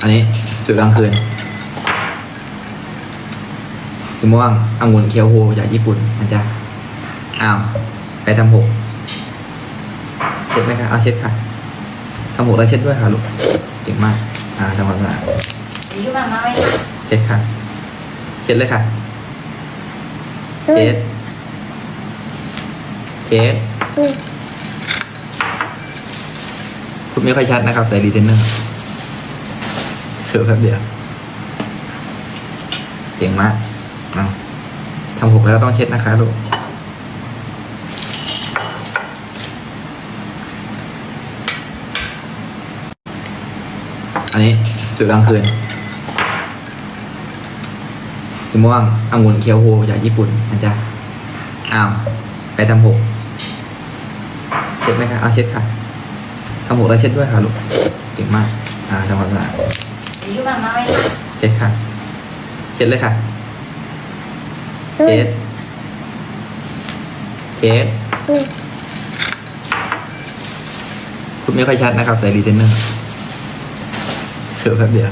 อันนี้สุดกลางคืนสีม่วงองุ่นเคียวโฮจากญี่ปุ่นนะจ๊ะอ้าวไปทำหกเช็ดไหมคะเอาเช็ดค่ะทำหกแล้วเช็ดด้วยค่ะลูกเก่งมาก อ่าทำความสะอาดอายุมามาไว้ค่ะเช็ดค่ะ เช็ดเลยค่ะ เช็ด เช็ด คุณไม่ค่อยชัดนะครับใส่รีเทนเนอร์เถื อแป๊บเดียวเก่งมากเอาทำหกแล้วต้องเช็ดนะคะลูกอันนี้สุดกลางคืนสีม่วงองุ่นเคียวโฮจากญี่ปุ่นนะจ๊ะอ้าวไปทำหกเช็ดไหมคะเอาเช็ดค่ะทำหกแล้วเช็ดด้วยค่ะลูกเก่งมาก อ่าทำความสะอาด อายุมามาไว้ค่ะเช็ดค่ะ เช็ดเลยค่ะ เช็ด เช็ด คุณไม่ค่อยชัดนะครับ ใส่รีเทนเนอร์เถือแป๊บเดียว